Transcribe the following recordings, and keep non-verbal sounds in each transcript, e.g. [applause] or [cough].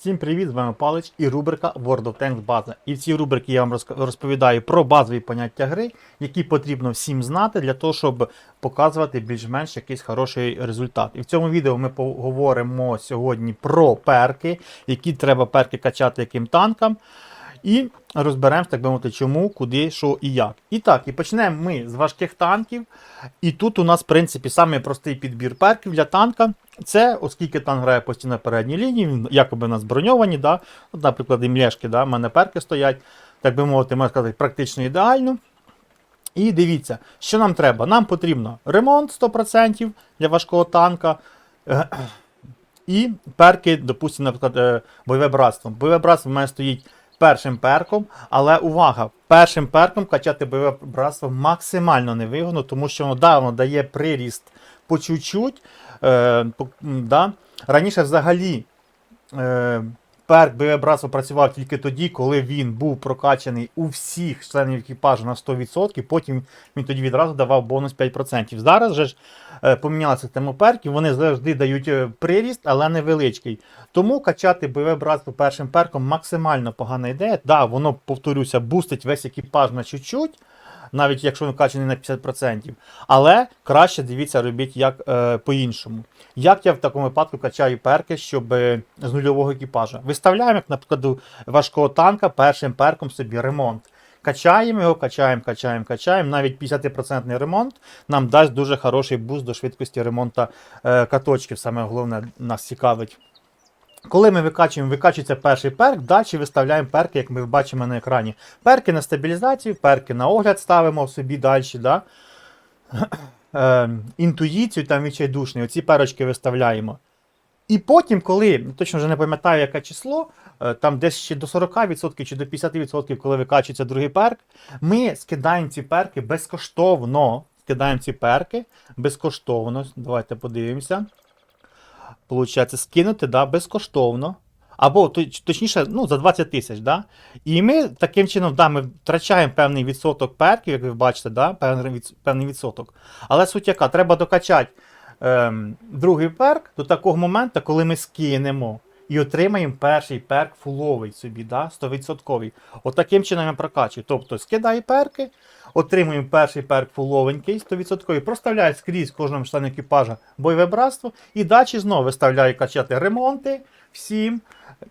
Всім привіт, з вами Палич і рубрика World of Tanks база. І в цій рубриці я вам розповідаю про базові поняття гри, які потрібно всім знати для того, щоб показувати більш-менш якийсь хороший результат. І в цьому відео ми поговоримо сьогодні про перки, які треба перки качати яким танкам. І розберемо, так би мовити, чому, куди, що і як. І так, і почнемо ми з важких танків. І тут у нас, в принципі, самий простий підбір перків для танка. Це, оскільки танк грає постійно на передній лінії, якоби у нас броньовані, да? От, наприклад, і млешки, да? в мене перки стоять, так би мовити, можна сказати, практично ідеально. І дивіться, що нам треба? Нам потрібно ремонт 100% для важкого танка. І перки, допустимо, наприклад, е, бойове братство. Бойове братство в мене стоїть першим перком, але увага! Першим перком качати бойове братство максимально невигодно, тому що воно, да, воно дає приріст по чуть-чуть. Е, по- да. Раніше взагалі е, перк бойове братство працював тільки тоді, коли він був прокачаний у всіх членів екіпажу на 100%, потім він тоді відразу давав бонус 5%. Зараз же ж е, помінялася система перків, вони завжди дають е, приріст, але невеличкий. Тому качати бойове братство першим перком максимально погана ідея. Да, воно, повторюся, бустить весь екіпаж на чуть-чуть, навіть якщо він качаний на 50%. Але краще дивіться, робіть як е, по-іншому. Як я в такому випадку качаю перки, щоб е, з нульового екіпажа? Виставляємо, як, наприклад, важкого танка першим перком собі ремонт. Качаємо його, качаємо, качаємо, качаємо. Навіть 50% ремонт нам дасть дуже хороший буст до швидкості ремонту е, каточків. Саме головне нас цікавить. Коли ми викачуємо, викачується перший перк, далі виставляємо перки, як ми бачимо на екрані. Перки на стабілізацію, перки на огляд ставимо собі далі. Да? Е, інтуїцію там відчайдушний, оці перочки виставляємо. І потім, коли, точно вже не пам'ятаю, яке число, е, там десь ще до 40% чи до 50%, коли викачується другий перк, ми скидаємо ці перки безкоштовно. Скидаємо ці перки безкоштовно. Давайте подивимося. Получається, скинути да, безкоштовно. Або точніше, ну, за 20 тисяч. Да? І ми таким чином да, ми втрачаємо певний відсоток перків, як ви бачите, да? певний, відсоток. Але суть яка, треба докачати ем, другий перк до такого моменту, коли ми скинемо і отримаємо перший перк фуловий собі, да? 100%. От чином я прокачую. Тобто скидаю перки, отримуємо перший перк фуловенький, 100%, проставляю скрізь кожному члену екіпажа бойове братство, і далі знову виставляю качати ремонти всім.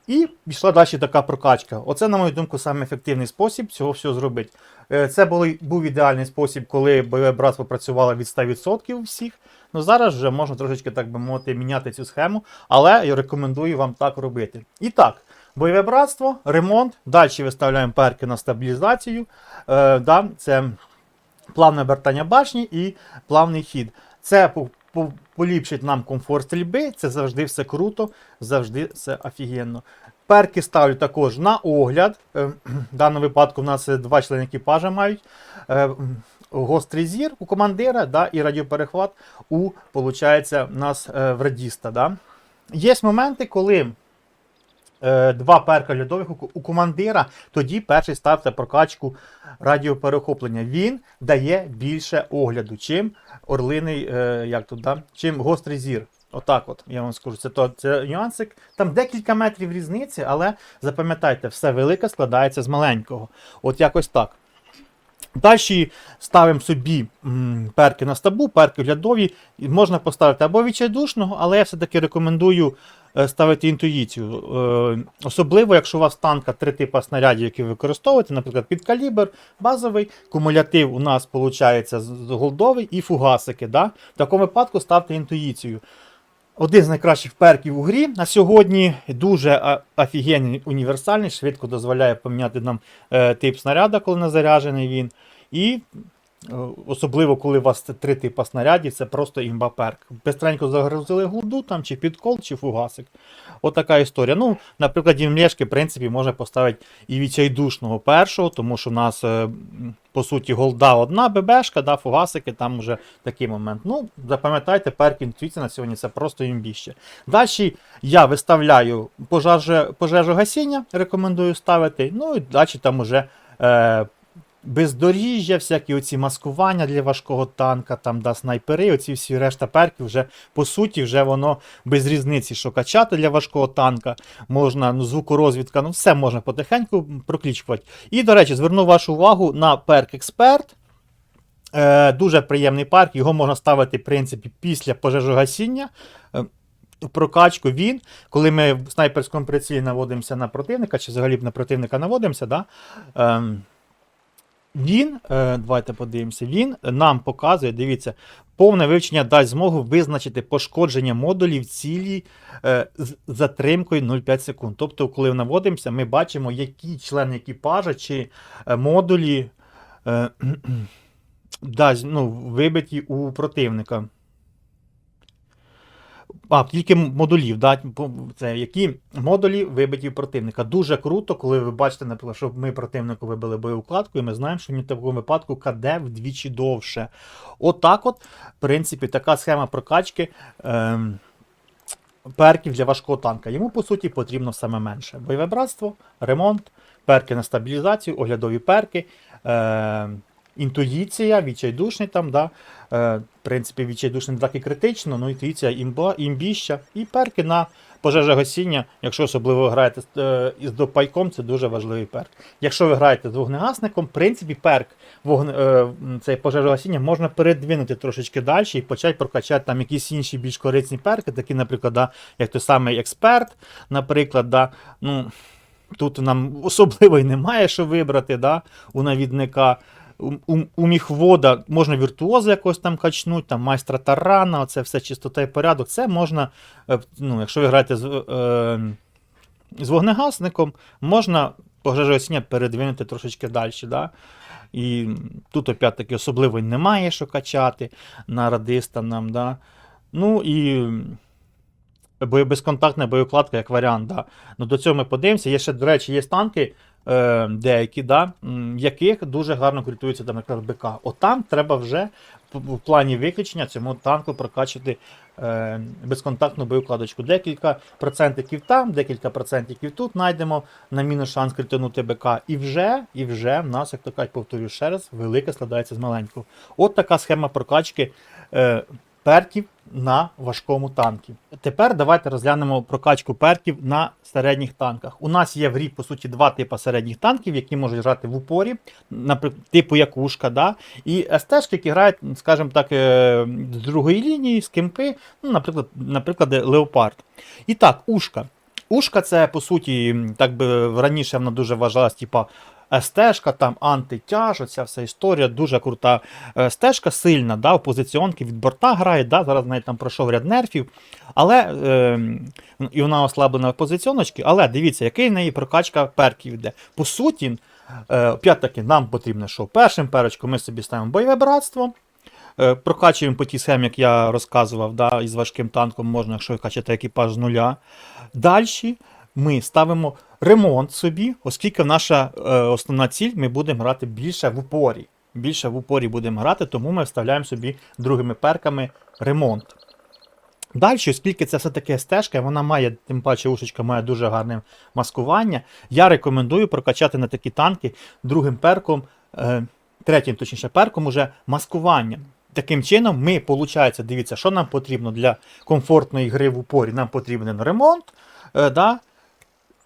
І пішла далі така прокачка. Оце, на мою думку, саме спосіб цього всього зробити. Е, Це був ідеальний спосіб, коли бойове братство працювало від 100% всіх. Ну зараз вже можна трошечки, так би мовити, міняти цю схему, але я рекомендую вам так робити. І так, бойове братство, ремонт. Далі виставляємо перки на стабілізацію. Е, да, це плавне обертання башні і плавний хід. Це по- по- поліпшить нам комфорт стрільби, це завжди все круто, завжди все офігенно. Перки ставлю також на огляд. Е, В даному випадку в нас е, два члени екіпажа мають. Е, Гострий зір у командира да, і радіоперехват у, получається, в нас в радіста. Да. Є моменти, коли е, два перка льодових у, у командира, тоді перший ставте прокачку радіоперехоплення. Він дає більше огляду, чим орлиний, е, як тут, да? чим гострий зір. Отак от, я вам скажу, це, то, це нюансик. Там декілька метрів різниці, але запам'ятайте, все велике складається з маленького. От якось так. Далі ставимо собі перки на стабу, перки глядові. Можна поставити або відчайдушного, але я все-таки рекомендую е, ставити інтуїцію. Е, Особливо, якщо у вас танка три типи снарядів, які ви використовуєте, наприклад, підкалібр, базовий, кумулятив у нас виходить голдовий і фугасики. Да? В такому випадку ставте інтуїцію. Один з найкращих перків у грі на сьогодні дуже офігенний, універсальний, швидко дозволяє поміняти нам е, тип снаряда, коли не заряджений він. І особливо, коли у вас три типи снарядів, це просто імба перк. Бестренько загрузили гурду там, чи підкол, чи фугасик. Отака історія. Ну, на прикладі в принципі, можна поставити і відчайдушного першого, тому що у нас, е, по суті, голда одна, ББшка, да, фугасики, там вже такий момент. Ну, запам'ятайте, перк інтуїція на сьогодні це просто імбіще. Далі я виставляю пожежу, пожежогасіння, рекомендую ставити. Ну і далі там уже е, бездоріжжя, всякі оці маскування для важкого танка, там да, снайпери, оці всі решта перків вже по суті, вже воно без різниці, що качати для важкого танка, можна ну, звукорозвідка, ну все можна потихеньку проклічувати. І, до речі, зверну вашу увагу на перк Експерт. Е, дуже приємний парк, його можна ставити, в принципі, після пожежогасіння. Е, прокачку він, коли ми в снайперському прицілі наводимося на противника, чи взагалі на противника наводимося, да, ем, він, е, давайте подивимося, він нам показує, дивіться, повне вивчення дасть змогу визначити пошкодження модулів цілі е, з затримкою 0,5 секунд. Тобто, коли наводимося, ми бачимо, які члени екіпажа чи е, модулі [clears throat] дасть, ну, вибиті у противника. А, тільки модулів, да, це які модулі вибиті противника. Дуже круто, коли ви бачите, наприклад, що ми противнику вибили бойовкладку, і ми знаємо, що в такому випадку КД вдвічі довше. Отак, от, в принципі, така схема прокачки ем, перків для важкого танка. Йому, по суті, потрібно саме менше. Бойове братство, ремонт, перки на стабілізацію, оглядові перки. Ем, Інтуїція, відчайдушний там, да. Е, в принципі, відчайдушний не так і критично, ну інтуїція імба, імбіща і перки на пожежогасіння, якщо особливо граєте з- е, допайком, це дуже важливий перк. Якщо ви граєте з вогнегасником, в принципі, перк вогне, е, цей пожежогасіння можна передвинути трошечки далі і почати прокачати там якісь інші більш корисні перки, такі, наприклад, да, як той самий експерт, наприклад, да, ну, тут нам особливо й немає що вибрати да, у навідника. Міхвода можна віртуоза якось там качнуть, там майстра тарана, це все чистота і порядок. Це можна, е, ну, якщо ви граєте з, е, з вогнегасником, можна пожежогасіння передвинути трошечки далі. Да? І тут опять-таки особливо немає що качати на радиста нам. Да? Ну і безконтактна боєкладка як варіант. Да. Ну, до цього ми подивимося. Є ще, до речі, є танки деякі, да, яких дуже гарно критується, наприклад, БК. Отам треба вже в, плані виключення цьому танку прокачати е, безконтактну боєкладочку. Декілька процентиків там, декілька процентиків тут знайдемо на мінус шанс критонути БК. І вже, і вже в нас, як то кажуть, повторюю ще раз, велике складається з маленького. От така схема прокачки. Е, перків на важкому танку. Тепер давайте розглянемо прокачку перків на середніх танках. У нас є в грі, по суті, два типи середніх танків, які можуть грати в упорі, типу Якушка, да? і СТ-шки, які грають, скажімо так, е, з другої лінії, з кимки, ну, наприклад, наприклад, Леопард. І так, ушка. Ушка це, по суті, так би раніше вона дуже вважалась, типа. СТ-шка, там антитяж, оця вся історія, дуже крута е, стежка, сильна, да, позиціонки від борта грає, да, зараз навіть там пройшов ряд нерфів, але е, і вона ослаблена в позиціоночки, але дивіться, який в неї прокачка перків йде. По суті, е, опять-таки, нам потрібно, що першим перочком ми собі ставимо бойове братство. Е, Прокачуємо по тій схемі, як я розказував, да, із важким танком можна, якщо ви качаєте екіпаж з нуля. Далі ми ставимо ремонт собі, оскільки наша е, основна ціль, ми будемо грати більше в упорі. Більше в упорі будемо грати, тому ми вставляємо собі другими перками ремонт. Далі, оскільки це все-таки стежка, вона має, тим паче ушечка має дуже гарне маскування. Я рекомендую прокачати на такі танки другим перком, е, третім, точніше, перком уже маскування. Таким чином, ми, виходить, дивіться, що нам потрібно для комфортної гри в упорі. Нам потрібен ремонт. Е, да?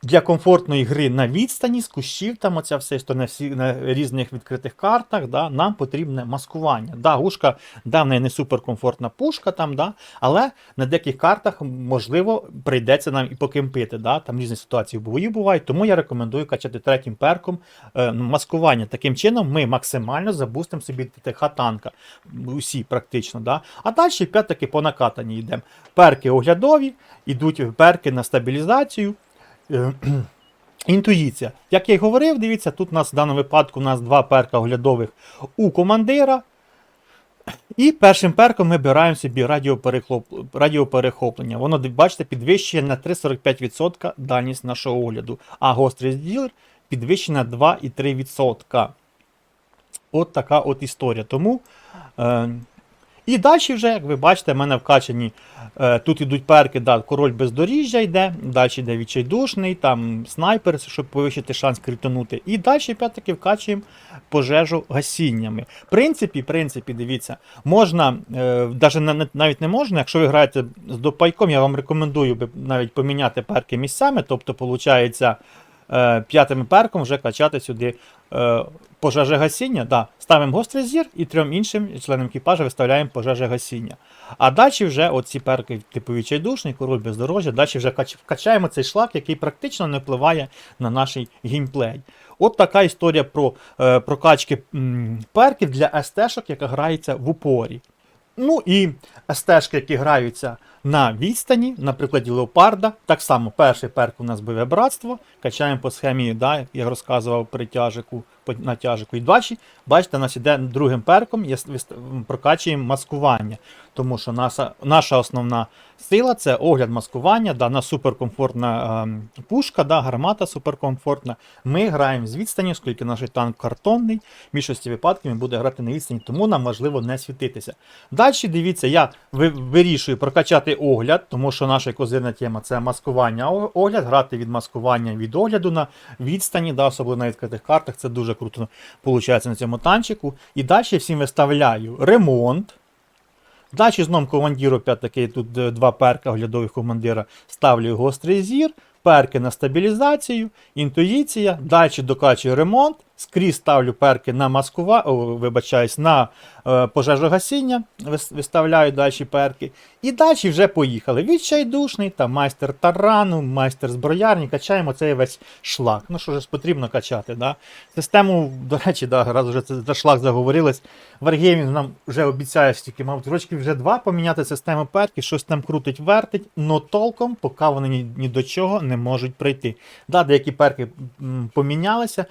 Для комфортної гри на відстані, з кущів, там оця все що на, всі, на різних відкритих картах, да, нам потрібне маскування. Да, гушка, да, в неї не суперкомфортна пушка, там, да, але на деяких картах, можливо, прийдеться нам і покемпити. Да, там різні ситуації в бою бувають, тому я рекомендую качати третім перком е, маскування. Таким чином ми максимально забустимо собі ТТХ танка. Усі практично. Да. А далі опять-таки по накатанні йдемо. Перки оглядові, йдуть перки на стабілізацію. Е, Інтуїція. Як я й говорив, дивіться, тут у нас в даному випадку у нас два перка оглядових у командира. І першим перком ми обираємо собі радіоперехоп... радіоперехоплення. Воно, бачите, підвищує на 3,45% дальність нашого огляду. А гострий зділер підвищує на 2,3%. От така от історія. Тому. Е... І далі вже, як ви бачите, в мене вкачані. Е, тут ідуть перки, да, король бездоріжжя йде, далі йде відчайдушний, там снайпер, щоб повищити шанс критонути. І далі опять-таки вкачуємо пожежу гасіннями. В принципі, в принципі, дивіться, можна, е, даже на- на- навіть не можна, якщо ви граєте з допайком, я вам рекомендую навіть поміняти перки місцями, тобто, виходить, е, п'ятим перком вже качати сюди пожежогасіння. Да, ставимо гострий зір і трьом іншим членам екіпажа виставляємо пожежогасіння. А далі вже оці перки, типу відчайдушний, король бездорожжя, далі вже кач- вкачаємо цей шлак, який практично не впливає на наш геймплей. От така історія про е, прокачки перків для СТ-шок, яка грається в упорі. Ну і СТ-шки, які граються на відстані, на прикладі леопарда. Так само перший перк у нас бойове братство. Качаємо по схемі, да, я розказував при тяжику, по натяжику. І далі, бачите, нас іде другим перком, прокачуємо маскування. Тому що наша, наша основна сила це огляд маскування, да, на суперкомфортна ем, пушка, да, гармата суперкомфортна. Ми граємо з відстані, оскільки наш танк картонний. В більшості випадків він буде грати на відстані, тому нам важливо не світитися. Далі дивіться, я вирішую прокачати огляд, тому що наша козирна тема це маскування огляд, грати від маскування від огляду на відстані, да, особливо на відкритих картах. Це дуже круто виходить на цьому танчику. І далі всім виставляю ремонт. Далі знову командиру, опять таки, тут е, два перка оглядових командира. Ставлю гострий зір, перки на стабілізацію, інтуїція, далі докачую ремонт, скрізь ставлю перки на маскува... о, вибачаюсь, на е, пожежогасіння, виставляю далі перки. І далі вже поїхали. Відчайдушний, там майстер тарану, майстер зброярні, качаємо цей весь шлак. Ну що ж потрібно качати. Да? Систему, до речі, да, раз вже це за шлак заговорилось. Wargaming нам вже обіцяє стільки, мабуть, рочків вже два поміняти систему перків, щось там крутить, вертить, но толком, поки вони ні, ні до чого не можуть прийти. Да, деякі перки м, помінялися,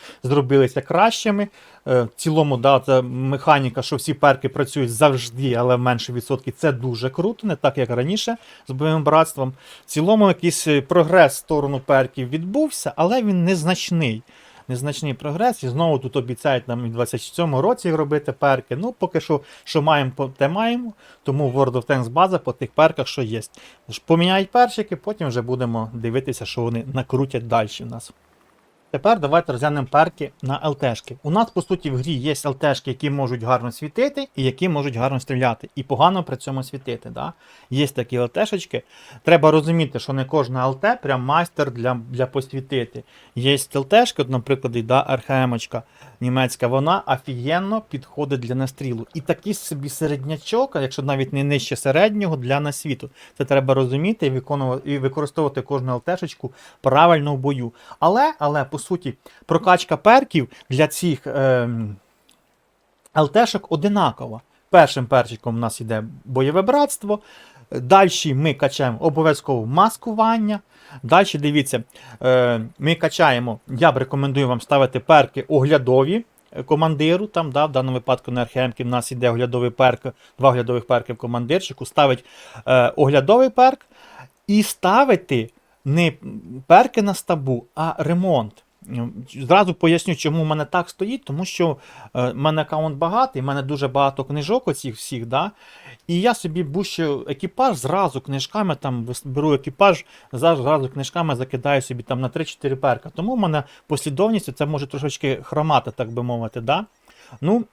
зробилися кращими. Е, В цілому, да, це механіка, що всі перки працюють завжди, але в менше відсотки. Це дуже круто, не так як раніше з бойовим братством. В цілому якийсь е, прогрес в сторону перків відбувся, але він незначний. Незначний прогрес, і знову тут обіцяють нам і в 27-му році робити перки. Ну, поки що, що маємо, те маємо. Тому World of Tanks база по тих перках, що є. Поміняють перчики, потім вже будемо дивитися, що вони накрутять далі в нас. Тепер давайте розглянемо перки на ЛТшки. У нас, по суті, в грі є ЛТшки, які можуть гарно світити і які можуть гарно стріляти. І погано при цьому світити. Да? Є такі ЛТшечки. Треба розуміти, що не кожна ЛТ прям майстер для, для посвітити. Є ЛТшки, наприклад, і да, РХМочка німецька, вона офігенно підходить для настрілу. І такий собі середнячок, якщо навіть не нижче середнього, для насвіту. Це треба розуміти і, виконувати, і використовувати кожну ЛТшечку правильно в бою. Але, але по суті, прокачка перків для цих ем, ЛТшок одинакова. Першим перчиком у нас йде бойове братство. Далі ми качаємо обов'язково маскування. Далі дивіться, е, ми качаємо, я б рекомендую вам ставити перки оглядові е, командиру. Там, да, в даному випадку на РХМ в нас йде оглядовий перк, два оглядових перки в командирчику. Ставить е, оглядовий перк і ставити не перки на стабу, а ремонт. Зразу поясню, чому в мене так стоїть, тому що в мене аккаунт багатий, в мене дуже багато книжок оцих всіх, да? І я собі бущу екіпаж зразу книжками, там беру екіпаж, зразу, книжками закидаю собі там на 3-4 перка. Тому в мене послідовність це може трошечки хромати, так би мовити. Да? Ну,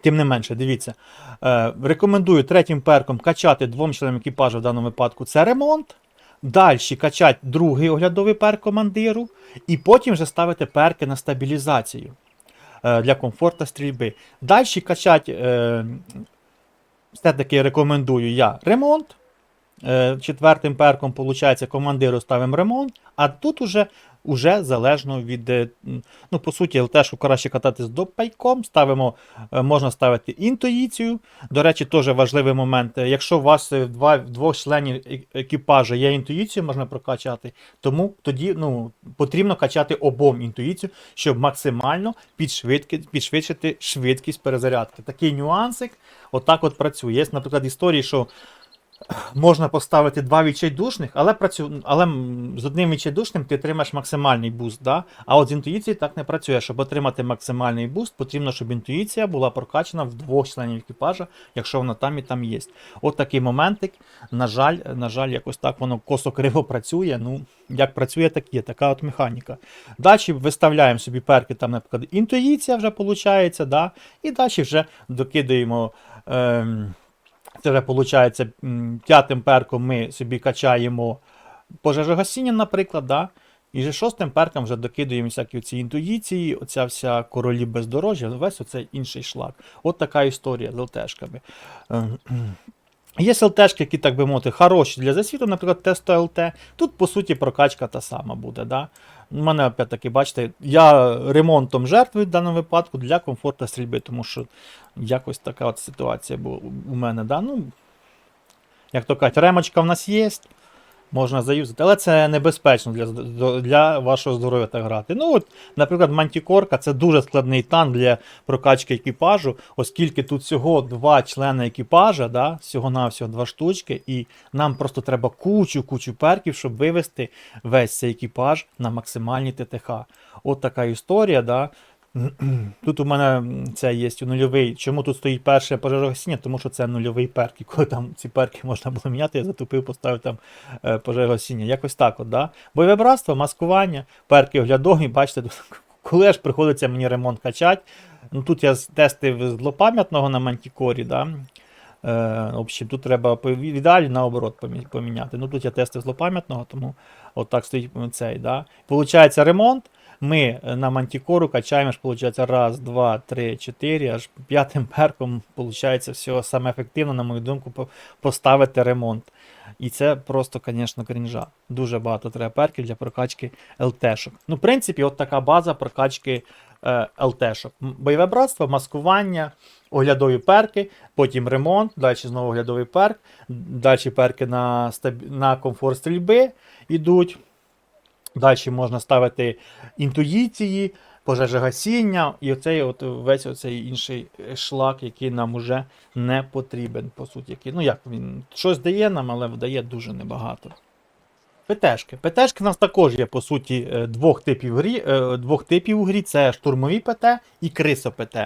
Тим не менше, дивіться. Е, рекомендую третім перком качати двом членам екіпажу в даному випадку це ремонт. Далі качати другий оглядовий перк командиру, і потім вже ставити перки на стабілізацію е, для комфорту стрільби. Далі качати, е, все-таки рекомендую я ремонт. Е, четвертим перком, виходить, командиру ставимо ремонт, а тут уже, уже залежно від. е, Ну, по суті, ЛТшку краще катати з допайком, ставимо, е, можна ставити інтуїцію. До речі, теж важливий момент. е, Якщо у вас два, двох членів екіпажу є інтуїцію, можна прокачати, тому тоді ну, потрібно качати обом інтуїцію, щоб максимально підшвидки, підшвидшити швидкість перезарядки. Такий нюансик, отак от працює. Є, наприклад, історії, що можна поставити два відчайдушних, але, працю... але з одним відчайдушним ти отримаєш максимальний буст. Да? А от з інтуїцією так не працює. Щоб отримати максимальний буст, потрібно, щоб інтуїція була прокачана в двох членів екіпажа, якщо вона там і там є. От такий моментик. На жаль, на жаль, якось так воно косо криво працює. Ну, як працює, так є, така от механіка. Далі виставляємо собі перки, там, наприклад, інтуїція вже виходить, да? і далі вже докидаємо. Ем... Це вже виходить, п'ятим перком ми собі качаємо пожежогасіння, наприклад, да? і шостим перком вже докидуємо всякі ці інтуїції, оця вся королі бездорожжя, весь оцей інший шлак. От така історія з ЛТшками. Ем, Є ЛТшки, які, так би мовити, хороші для засвіту, наприклад, тесто ЛТ. Тут, по суті, прокачка та сама буде. Да? У мене, опять-таки, бачите, я ремонтом жертвую в даному випадку для комфорту стрільби, тому що якось така от ситуація була у мене. Да? Ну, як то кажуть, ремочка в нас є, можна заюзати, але це небезпечно для, для вашого здоров'я так грати. Ну, от, наприклад, мантікорка це дуже складний танк для прокачки екіпажу, оскільки тут всього два члени екіпажа, да, всього-навсього два штучки, і нам просто треба кучу-кучу перків, щоб вивести весь цей екіпаж на максимальні ТТХ. От така історія, да. [clears throat] Тут у мене це є нульовий. Чому тут стоїть перше пожежогасіння? Тому що це нульовий перк. І коли там ці перки можна було міняти, я затупив, поставив там е, пожежогасіння. Якось так от, да? Бойове братство, маскування, перки оглядові, бачите, [laughs] коли аж приходиться мені ремонт качати. Ну, тут я з- тестив злопам'ятного на мантікорі, да? Е, общем, тут треба ідеалі наоборот поміняти. Ну тут я тестив злопам'ятного, тому от так стоїть цей. Да? Получається ремонт. Ми е, на мантікору качаємо, аж виходить, раз, два, три, чотири, аж п'ятим перком виходить все саме ефективно, на мою думку, поставити ремонт. І це просто, звісно, крінжа. Дуже багато треба перків для прокачки ЛТшок. Ну, в принципі, от така база прокачки е, ЛТшок. Бойове братство, маскування, оглядові перки, потім ремонт, далі знову оглядовий перк, далі перки на, стаб- на комфорт стрільби йдуть. Далі можна ставити інтуїції, пожежогасіння і оцей от весь оцей інший шлак, який нам уже не потрібен, по суті. Який, ну як він щось дає нам, але дає дуже небагато. ПТшки. ПТшки в нас також є, по суті, е, двох типів, грі, е, двох типів у грі: це штурмові ПТ і крисо ПТ.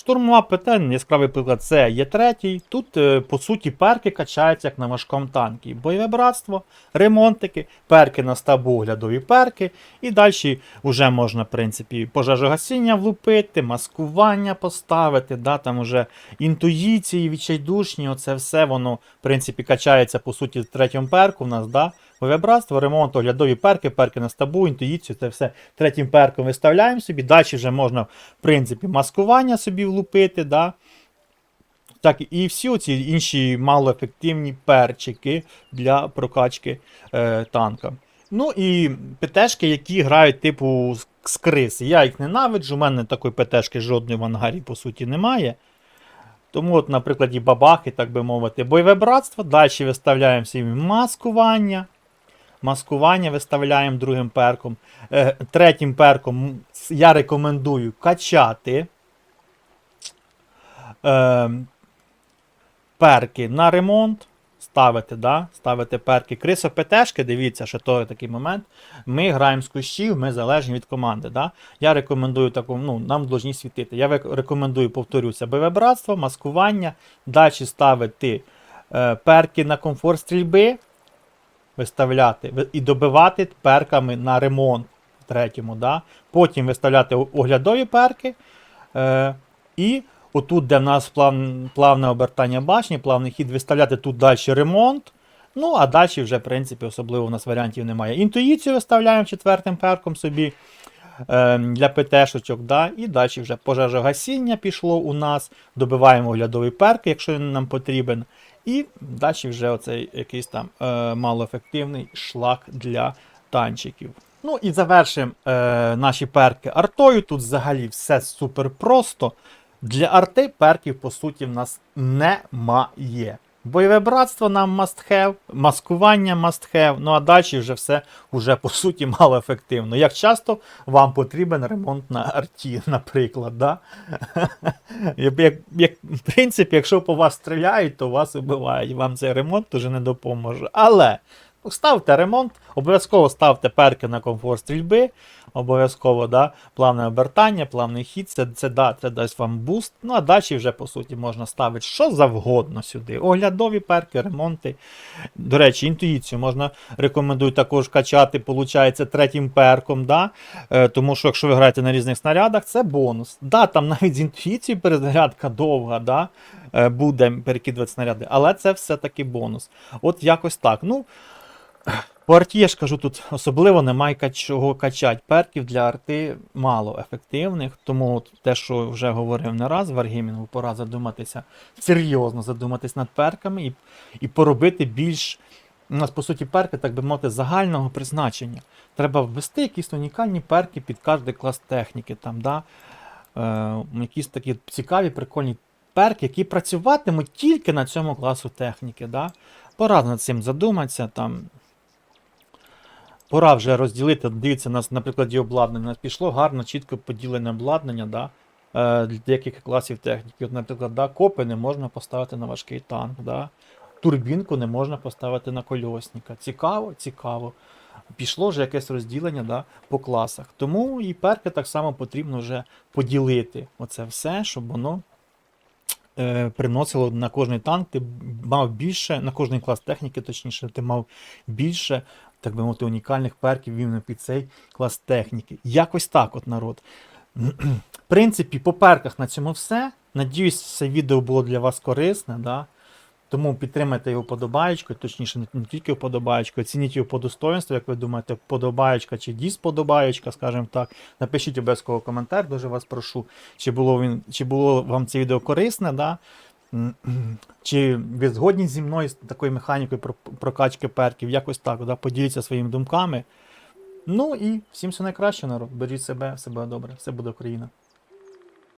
Штурмова ПТ, яскравий приклад, це є третій. Тут, е, по суті, перки качаються як на важкому танкі. Бойове братство, ремонтики, перки на стабу, оглядові перки. І далі вже можна, в принципі, пожежогасіння влупити, маскування поставити, да, там уже інтуїції, відчайдушні, оце все воно, в принципі, качається, по суті, в третьому перку в нас, да. Бойове братство, ремонт, оглядові перки, перки на стабу, інтуїцію, це все третім перком виставляємо собі. Далі вже можна, в принципі, маскування собі влупити. Да? Так, і всі ці інші малоефективні перчики для прокачки е, танка. Ну і ПТшки, які грають типу з- криси. Я їх ненавиджу, у мене такої ПТшки жодної в ангарі, по суті, немає. Тому, от, на прикладі бабахи, так би мовити, бойове братство. Далі виставляємо собі маскування. Маскування виставляємо другим перком. Е, третім перком я рекомендую качати е, перки на ремонт. Ставити, да? ставити перки. Крисо ПТшки, дивіться, що то такий момент. Ми граємо з кущів, ми залежні від команди. Да? Я рекомендую таку, ну, нам должні світити. Я рекомендую, повторюся, бойове братство, маскування, далі ставити е, перки на комфорт стрільби, виставляти і добивати перками на ремонт третьому. Да? Потім виставляти оглядові перки. Е, і отут, де в нас плав, плавне обертання башні, плавний хід, виставляти тут далі ремонт. Ну, а далі вже, в принципі, особливо у нас варіантів немає. Інтуїцію виставляємо четвертим перком собі е, для ПТшечок, да, і далі вже пожежогасіння пішло у нас. Добиваємо оглядовий перк, якщо він нам потрібен. І далі вже оцей якийсь там е, малоефективний шлак для танчиків. Ну і завершимо е, наші перки артою. Тут взагалі все супер просто. Для арти перків, по суті, в нас немає. Бойове братство нам must have, маскування must have, ну а далі вже все уже по суті [laughs] мало ефективно. Як часто вам потрібен ремонт на арті, [laughs] наприклад, да? [laughs] як, як, в принципі, якщо по вас стріляють, то вас вбивають. Вам цей ремонт уже не допоможе. Але ставте ремонт, обов'язково ставте перки на комфорт стрільби, обов'язково да, плавне обертання, плавний хід, це, це, да, це дасть вам буст. Ну а далі вже по суті можна ставити що завгодно сюди. Оглядові перки, ремонти. До речі, інтуїцію можна рекомендую також качати, получається, третім перком. Да? Е, тому що якщо ви граєте на різних снарядах, це бонус. Да, там навіть з інтуїцією перезарядка довга, да? е, буде перекидувати снаряди, але це все-таки бонус. От якось так. Ну, по арті, я ж кажу, тут особливо немає чого качати. Перків для арти мало ефективних, тому те, що вже говорив не раз, Wargaming, пора задуматися, серйозно задуматись над перками і, і поробити більш. У нас, по суті, перки, так би мовити, загального призначення. Треба ввести якісь унікальні перки під кожний клас техніки. Там, да? е, якісь такі цікаві, прикольні перки, які працюватимуть тільки на цьому класу техніки. Да? Пора над цим задуматися. Там, Пора вже розділити, дивіться, у нас на прикладі обладнання. Пішло гарно, чітко поділене обладнання да, е, для деяких класів техніки. От, наприклад, да, копи не можна поставити на важкий танк. Да. Турбінку не можна поставити на кольосника. Цікаво, цікаво. Пішло вже якесь розділення да, по класах. Тому і перки так само потрібно вже поділити. Оце все, щоб воно е, приносило на кожний танк, ти мав більше, на кожний клас техніки, точніше, ти мав більше, так би мовити, унікальних перків іменно під цей клас техніки. Якось так, от народ. В принципі, по перках на цьому все. Надіюсь, це відео було для вас корисне. Да? Тому підтримайте його подобаєчкою, точніше, не, тільки вподобаєчкою, оцініть його по достоинству, як ви думаєте, вподобаєчка чи дисподобаєчка, скажімо так. Напишіть обов'язково коментар, дуже вас прошу, чи було, він, чи було вам це відео корисне, да? Чи ви згодні зі мною з такою механікою про- прокачки перків, якось так, да? поділіться своїми думками. Ну і всім все найкраще, народ. Беріть себе, все буде добре, все буде Україна.